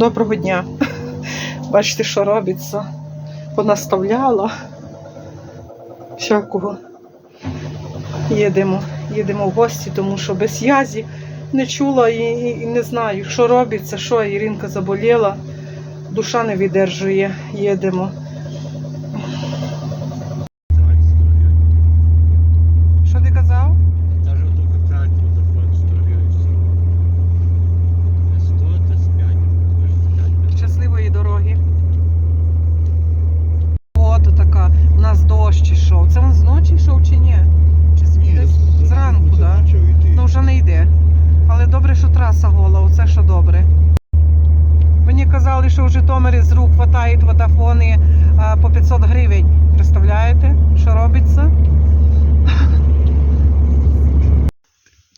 Доброго дня. Бачите, що робиться. Понаставляла всякого. Їдемо, їдемо в гості, тому що без язі не чула і, і, і не знаю, що робиться, що Іринка заболіла, душа не видержує, їдемо. Що ти казав? Даже вот только правильно водофон строился. 100 это с 5, может с 5. Щасливої дороги. От така. У нас дощ ішов. Це він зночі йшов чи ні? Чи з- десь зранку, так? Да? Ну вже не йде. Але траса гола, оце що добре. Мені казали, що в Житомирі з рук хватають водофони по 500 гривень. Представляєте, що робиться?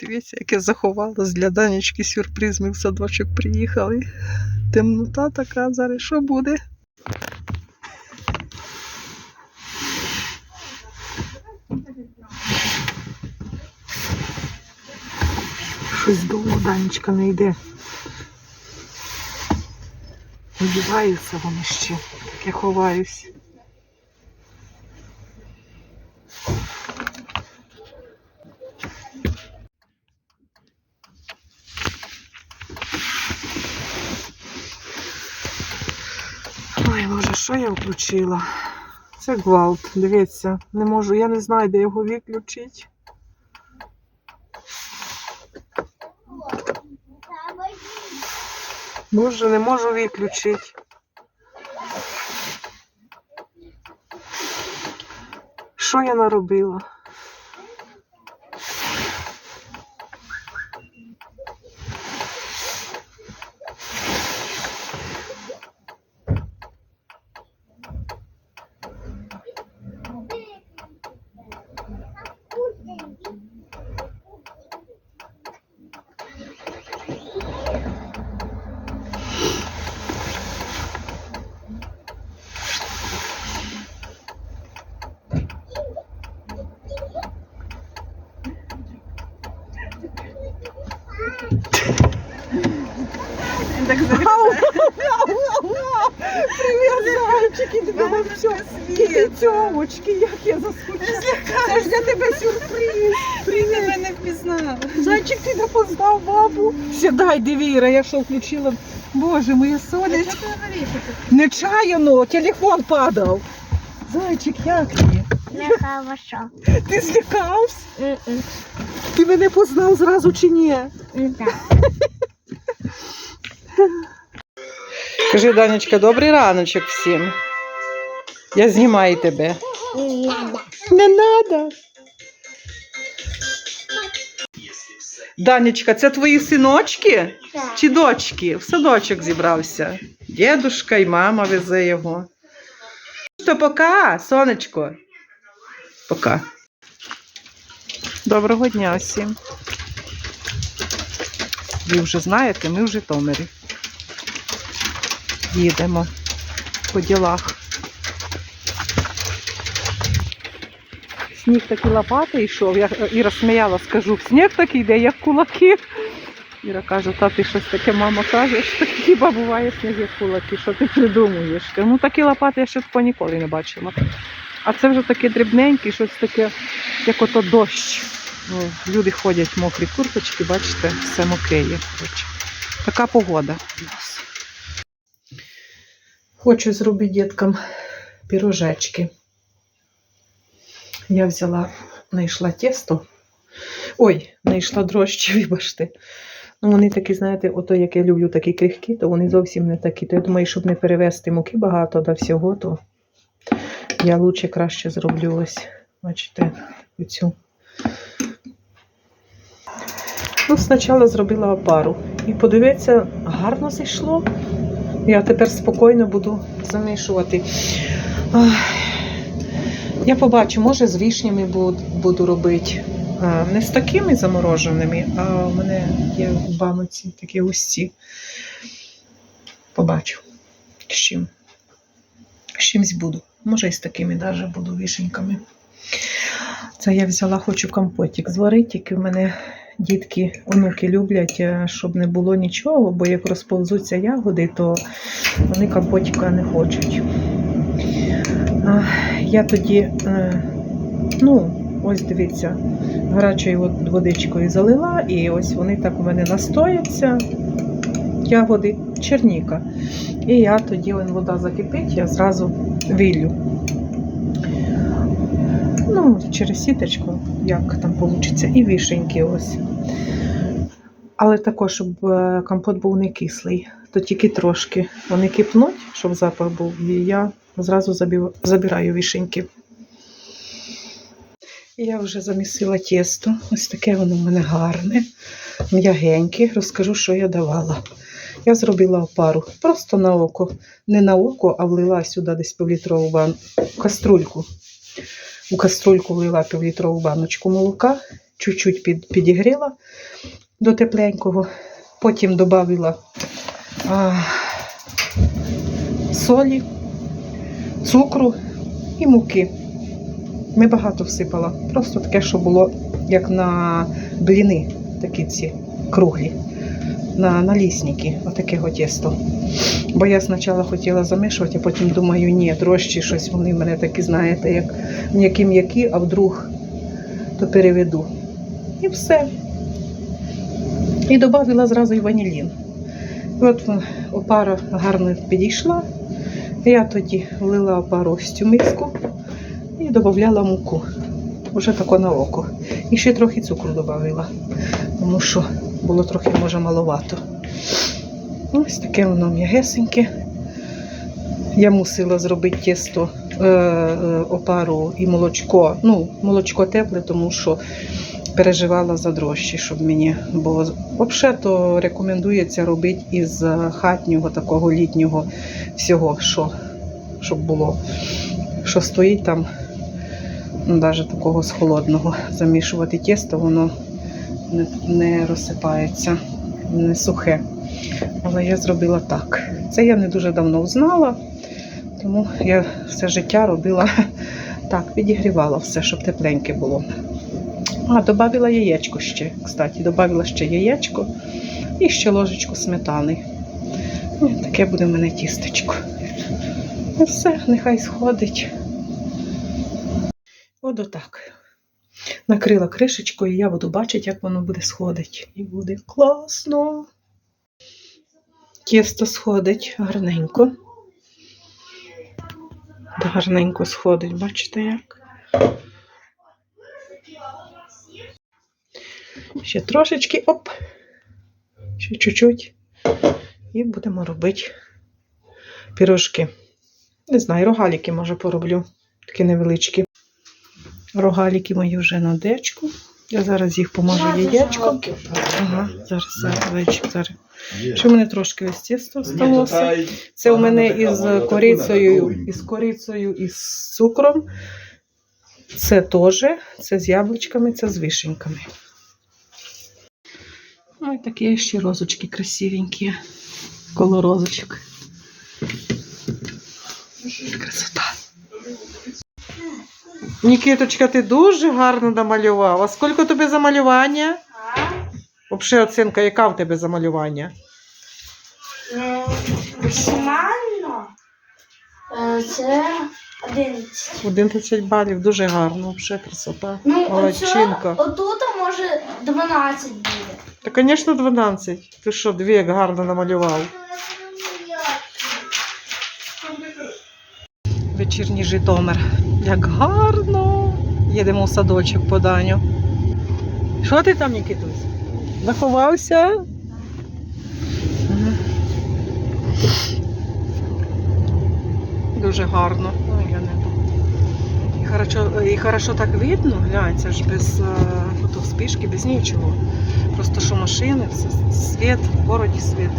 Дивіться, яке заховалось для Данечки сюрприз. Ми в садочок приїхали. Темнота така, зараз що буде? Щось довго Данечка не йде. Одіваються вони ще, так я ховаюсь. Ой, боже, що я включила? Це гвалт, дивіться, не можу, я не знаю, де його виключити. Боже, не можу виключити. Що я наробила? Так Привіт, зайчики, тебе все. Які тьомочки, як я заскучила. Це ж для тебе сюрприз. Ти тебе не впізнав. Зайчик, ти не познав бабу. Сідай, дивіра, я що включила. Боже, моє сонечко. Нечаяно, телефон падав. Зайчик, як ти? Нехорошо. Ти злякався? Ти мене познав зразу чи ні? Да. Кажи, Данечка, добрий раночок всім. Я знімаю тебе. Не надо. Не надо. Данечка, це твої синочки Да. чи дочки? В садочок зібрався. Дідушка і мама везе його. То пока, сонечко. Пока. Доброго дня всім. Ви вже знаєте, ми в Житомирі. Їдемо по ділах. Сніг такий лопати йшов. Я Іра сміяла, скажу, сніг такий йде, як кулаки. Іра каже, та ти щось таке, мама каже, що хіба буває сніг як кулаки, що ти придумуєш? Ну такі лопати я ще такого ніколи не бачила. А це вже таке дрібненьке, щось таке, як ото дощ. Ну, люди ходять мокрі курточки, бачите, все мокреє. Така погода. Хочу зробити діткам пірожечки. Я взяла, знайшла тісто. Ой, знайшла дрожчі, вибачте. Ну, вони такі, знаєте, ото як я люблю такі крихкі, то вони зовсім не такі. То я думаю, щоб не перевести муки багато до всього, то я лучше краще зроблю ось, бачите, оцю. Ну, спочатку зробила опару. І подивіться, гарно зайшло. Я тепер спокійно буду замішувати. Я побачу, може з вишнями буду, робити. Не з такими замороженими, а у мене є в баноці такі густі. Побачу. З чим. З чимсь буду. Може, і з такими навіть буду вишеньками. Це я взяла, хочу компотик зварити, тільки в мене дітки, онуки люблять, е, щоб не було нічого, бо як розповзуться ягоди, то вони компотика не хочуть. Я тоді, е, ну, ось дивіться, гарячою водичкою залила, і ось вони так у мене настояться, ягоди, черніка. І я тоді, вода закипить, я зразу вилю. Ну, через сіточку, як там вийде, і вішеньки ось. Але також, щоб е, компот був не кислий, то тільки трошки вони кипнуть, щоб запах був, і я зразу забираю вішеньки. Я вже замісила тісто. Ось таке воно в мене гарне, м'ягеньке. Розкажу, що я давала. Я зробила опару просто на око. Не на око, а влила сюди десь півлітрову каструльку. У каструльку влила півлітрову баночку молока, чуть-чуть під, підігріла до тепленького. Потім додала солі, цукру і муки. Не багато всипала. Просто таке, що було як на бліни, такі ці круглі, на налісники, отаке от тісто. Бо я спочатку хотіла замішувати, а потім думаю, ні, дрожчі щось вони в мене такі, знаєте, як м'які-м'які, а вдруг то переведу. І все. І додала зразу і ванілін. От опара гарно підійшла. Я тоді влила опару в цю миску і додавала муку. Уже тако на око. І ще трохи цукру додавила, тому що було трохи, може, маловато. Ось таке воно м'ягесеньке. Я мусила зробити тісто, е, е, опару і молочко. Ну, молочко тепле, тому що переживала за дрожчі, щоб мені. Бо взагалі то рекомендується робити із хатнього такого літнього всього, що, щоб було, що стоїть там, навіть такого з холодного. Замішувати тісто, воно не, не розсипається, не сухе. Але я зробила так. Це я не дуже давно знала, тому я все життя робила так, підігрівала все, щоб тепленьке було. А, додавила яєчко ще, кстати, додавила ще яєчко і ще ложечку сметани. Ну, таке буде в мене тістечко. І все, нехай сходить. От отак. Накрила кришечкою, і я буду бачити, як воно буде сходити. І буде класно. Тісто сходить гарненько. Гарненько сходить, бачите як? Ще трошечки, оп. Ще чуть-чуть. І будемо робити пірожки. Не знаю, рогаліки, може, пороблю. Такі невеличкі. Рогаліки мої вже на дечку. Я зараз їх помажу яєчком. Ага, зараз, зараз, зараз. Ще в мене трошки ось тісто сталося. Це у мене із корицею, із корицею і з цукром. Це теж, це з яблучками, це з вишеньками. Ой, такі ще розочки красивенькі. Коло розочок. Красота. Нікіточка, ти дуже гарно намалював. А скільки тобі за малювання? Взагалі оцінка, яка в тебе за малювання? Ну, максимально е, це 11. 11 балів, дуже гарно, взагалі красота. Ну, Молодчинка. оце, отут може 12 буде. Та, звісно, 12. Ти що, дві як гарно намалював. Вечірній Житомир. Як гарно. Їдемо в садочок по Даню. Що ти там, Нікітусь? Заховався? Дуже гарно. Ой, я не і хорошо, і хорошо так видно, глянь, це ж без е, фотоспішки, без нічого. Просто що машини, все, світ, в городі світ.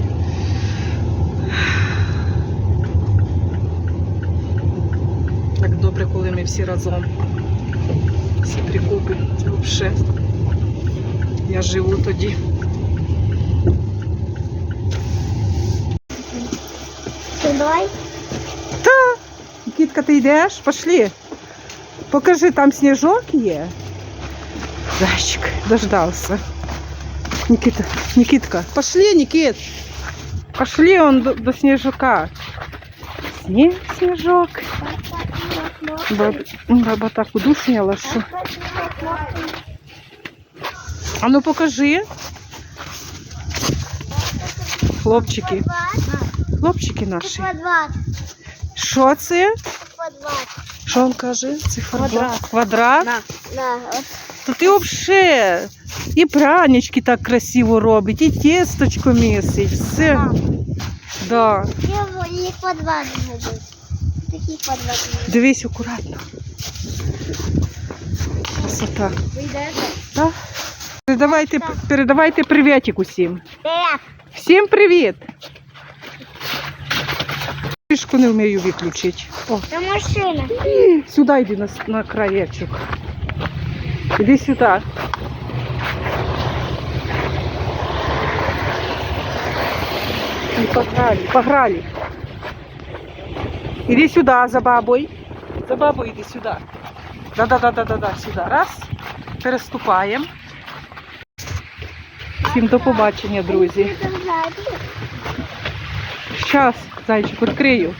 Так добре, коли ми всі разом. Всі прикупи. Взагалі. Я живу тоді. Давай. Кітка, ти йдеш? Пошли. Покажи, там сніжок є. Зайчик, дождався. Никита, Никитка, пошли, Никит. Пошли он до, до снежка. Снег, снежок. Баб, баба так удушняла, що. А ну покажи. Хлопчики, хлопчики наші. Що це? Квадрат. Що він каже? Циферблат. Квадрат. Квадрат? То ти взагалі і пранічки так красиво робить, і тісточко місить, все. Да. квадрат. Такий квадрат. Дивись акуратно. Красота. Да? Передавайте, передавайте привітик усім. Привет. Всім привіт! Фішку не вмію виключити. О, Це машина. і сюди йди на, с- на краєчок. Іди сюди. І погнали, погнали. Іди сюди за бабою. За бабою іди сюди. Да-да-да-да-да, сюди. Раз. Переступаємо. Всім до побачення, друзі. Щас, зайчик, відкрию.